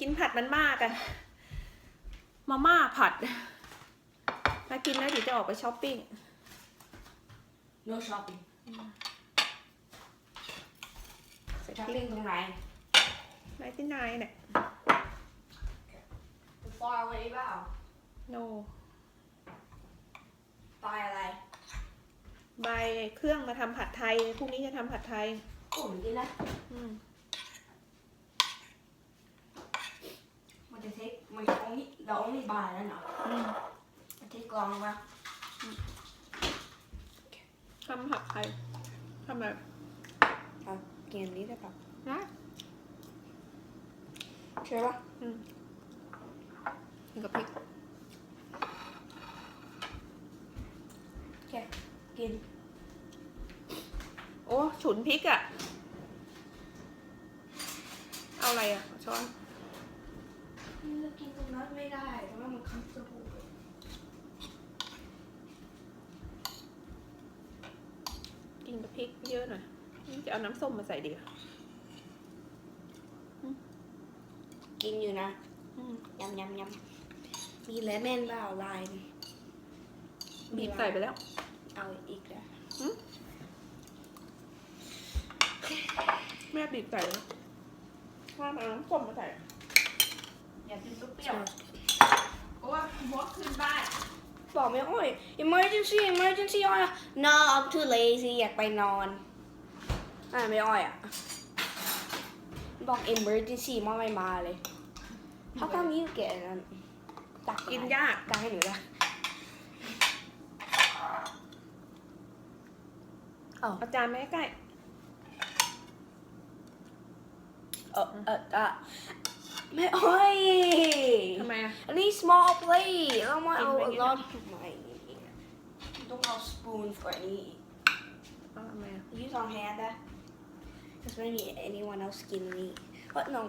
กินผัดมันมากอะมาม่าผัดถ้ากินแล้วเดี๋ยวจะออกไปช้อปปิ้ง no shopping ใส่ช้อปพริปิ้กงตรงไหนไนที่นายเนี่ย far away เปล่าโนตายอะไรใบเครื่องมาทำผัดไทยพรุ่งนี้จะทำผัดไทยโอ้เหมือนกันนะอืม มัน จะเทคมัน only the only buy นั่นเหรออืมมันเทคลองปะทำผัดไทยทำแบบเอากินอันนี้ได้ปะนะใช่ปะอืมกินกับพริกโอเคกิน โอ้ฉุนพริกอะเอาอะไรอะช้อนมั นกินตรงนั้นไม่ได้เพราะว่ามันคันจมูกกินกับพริกเยอะหน่อยนี่จะเอาน้ำส้มมาใส่ดีกว่ากินอยู่นะอืมยำยำยำมีเลมอนเปล่าลายบีบใส่ไปแล้ว เอาอีกแล้วแม่บีบใส่แล้วว่าเอาน้ำส้มมาใส่ อยากกินเปรี้ยวๆเพราะว่าหัวขึ้นบ้าน บอกไม่อ้อย emergency emergency อ้อย no I'm too lazy อยากไปนอนอ่าไม่อ้อยอะ บอก emergency มาไม่มาเลย How come you get อันนั้นตักกินยาก ตักให้หนูได้อ๋อเอาจารย์มาใกล้ เออเออเออ ไม่อ้อยทำไมอะอันนี้ small plate แล้วมาเอากินไป a กิน lot ไม่ต้องเอา spoon for อันนี้เอาทำไมอะ use on hand that because maybe anyone else can eat but no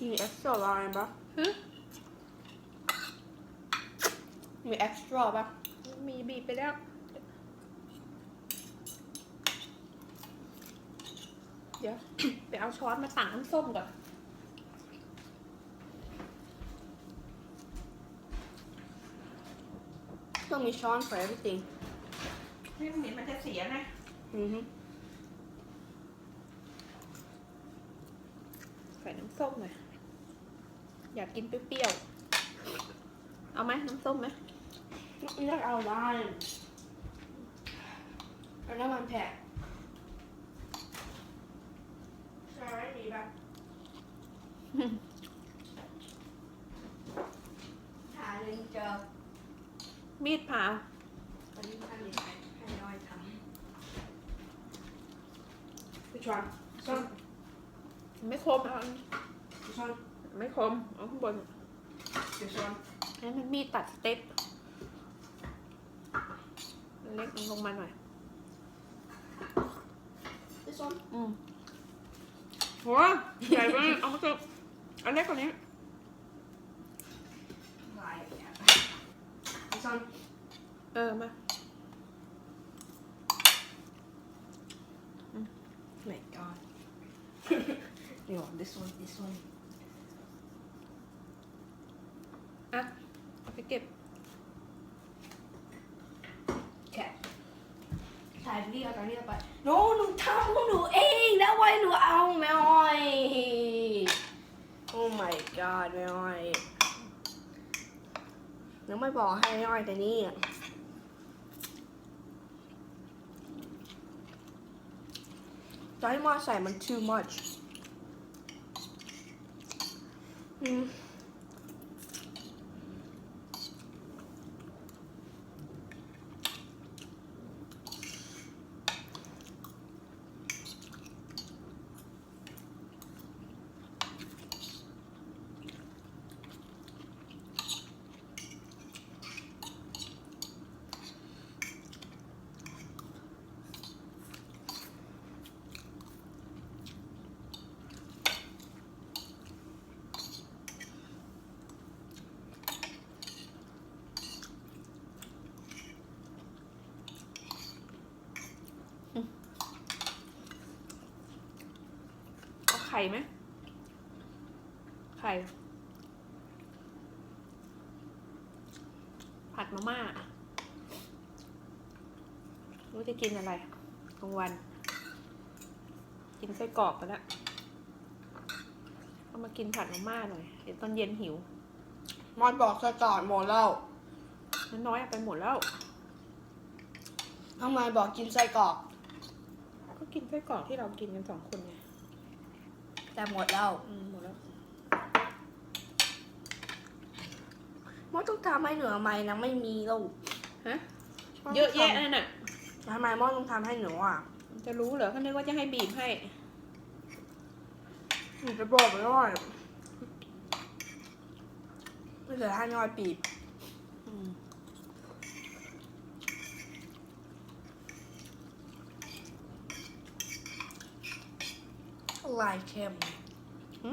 มี extra line ปะ หึ มี extra ปะมีบีบไปแล้ว เดี๋ยว ไปเอาช้อนมาตักน้ำส้มก่อน ต้องมีช้อน for everything ไม่เหม็นมันจะเสียนะ อือฮึใส่น้ำส้มหน่อยอยากกินเปรี้ยวๆ เอาไหมน้ำส้มไหม เลือกเอาได้เอาน้ำมันแผ่ใช่ไหมดีปะหาหนึ่งเจอมีดผ่าอันนี้อันนี้ให้ให้น้อยทำ Which one? This one? ไม่คมเอา This one? ไม่คมเอาข้างบน This one? ให้มันมีดตัดสเต็ป เล็กลงมาหน่อย This one? อืมโหใหญ่มากเอามาเถอะอันเล็กกว่านี้ Right. This one? เออมา my god. no, this one, this one. อะเอาไปเก็บ Okay. ถ่ายวิดีโอตอนนี้ไป no หนูทำของหนูเองแล้วไว้หนูเอาไม่อ้อย oh my god ไม่อ้อยหนูไม่บอกให้ไม่อ้อยแต่นี่ตอนที่มาใส่มัน too much อืม ข่ไหมไข่ผัดมาม่ารู้จะกินอะไรกลางวัน กินไส้กรอกกันละก็มากินผัดมาม่าหน่อยเดี๋ยวตอนเย็นหิวมอดบอกสจอดหมดแล้วน้อยๆเอาไปหมดแล้วทำไมบอกกินไส้กรอก ก็กินไส้กรอกที่เรากินกันสองคนไง แต่หมดแล้วอืมหมดแล้วมอดต้องทำให้เหนือไหมนะไม่มีแล้วฮะเยอะแยะนั่นน่ะทำไมมอดต้องทำให้หนูอะจะรู้เหรอเขานึกว่าจะให้บีบให้หนูจะบอกไปว่าไม่เคยให้น้อยปีบ ลายเค็มหึ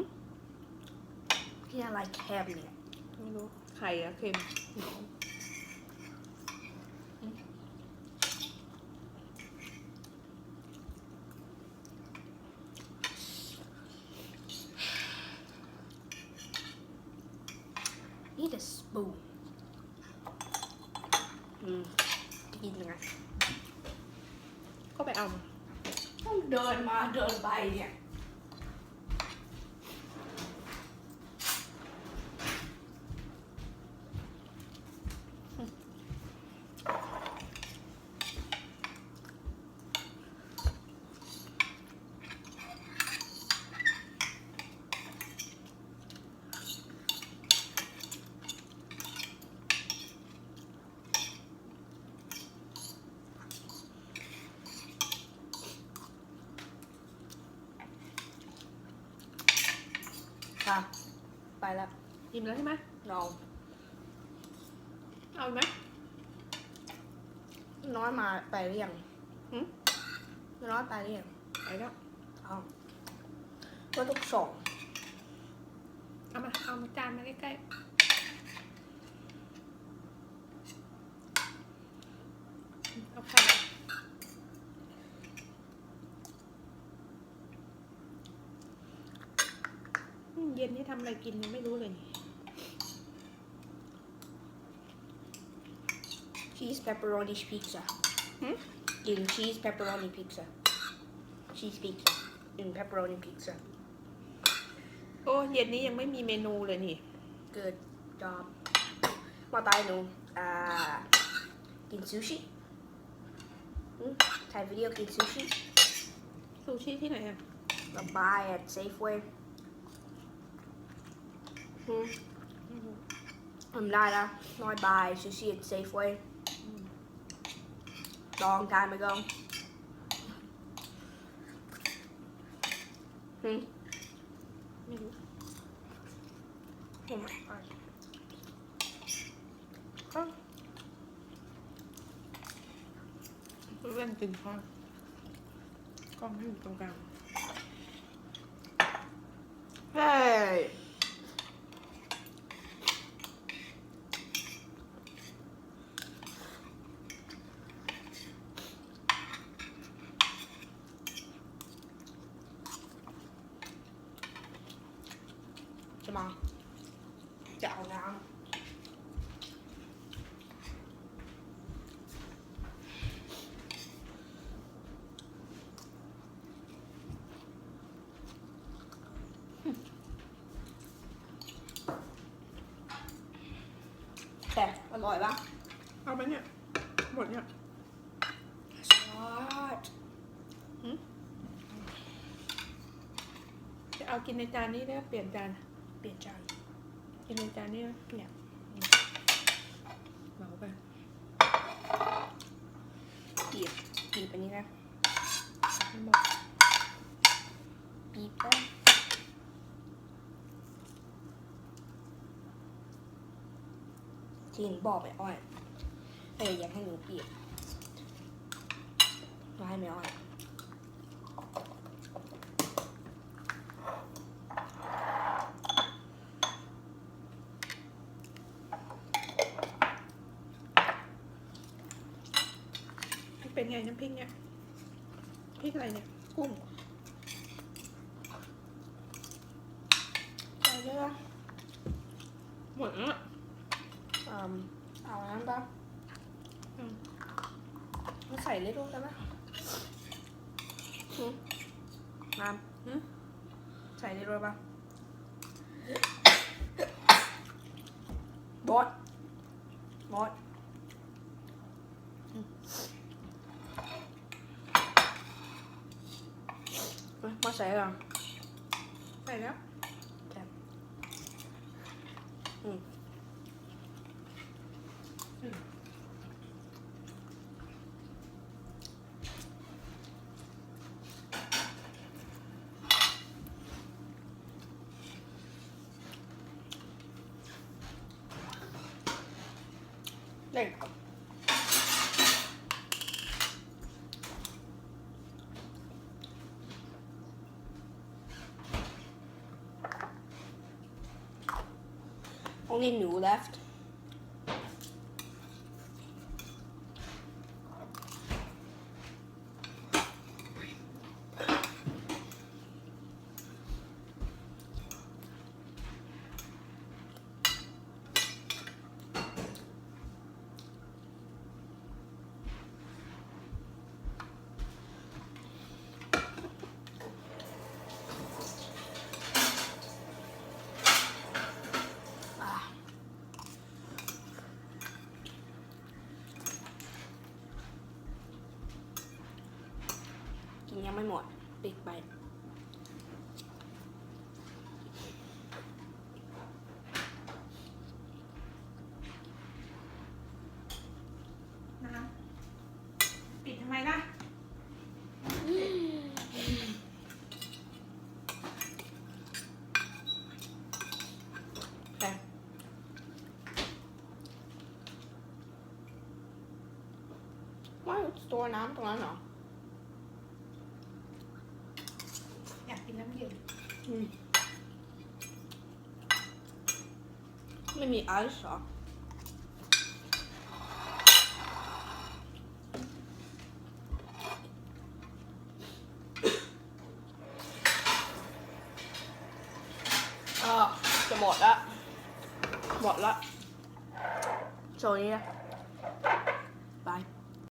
ที่อะไรเค็มเนี่ยไม่รู้ไข่อะเค็มนี่ the spoon อืมจะกินยังไงก็ไปเอามาต้องเดินมาเดินไปเนี่ย ค่ะ ไปแล้วอิ่มแล้วใช่ไหมน้องเอาอีกไหมน้อยมาไปหรือยังหึน้อยไปหรือยังไปแล้วเอาก็ต้องส่งเอามาเอามาจานมาใกล้ๆเอาไข่อืมเย็นนี่ทำอะไรกินยังไม่รู้เลยนี่ cheese pepperoni pizza หึกิน cheese pepperoni pizza cheese pizza กิน pepperoni pizza โอ้เย็นนี้ยังไม่มีเมนูเลยนี่ good job มาตายหนูอ่ากินซูชิอืมถ่ายวิดีโอกินซูชิซูชิที่ไหนอะเรา buy at Safeway อืม ทำได้แล้วน้อย buy sushi at Safeway long time ago อืมไม่รู้ Oh my god เพื่อนกินข้าวกล้องให้อยู่ตรงกลาง จะมาจะเอาน้ำแต่อร่อยปะเอาไปเนี่ย หมดเนี่ยสวัสดจะเอากินในจานนี้ได้เปลี่ยนจาน เปลี่ยนจานกินในจานนี้นะเนี่ยเหมาไปบีบบีบอันนี้นะให้หมดบีบไปทีนบอกไม่อ้อยเอออยากให้หนูบีบมาให้ไม่อ้อย เป็นไงน้ำพริกเนี่ยพริกอะไรเนี่ย กุ้งช่ปะหมดแล้วอืมเอาอันนั้นปะอืมมาใส่เล็กลงกันปะอืมน้ำอืมใส่เล็กลงปะบอสบอสอืม มาใส่กันใส่แล้วอืม Only new left. ยังไม่หมด ปิดไป น้ำปิดทำไมล่ะแต่ไม่ตัวน้ำตรงนั้นเหรอ อยากกินน้ำเย็น อืม ไม่มีไ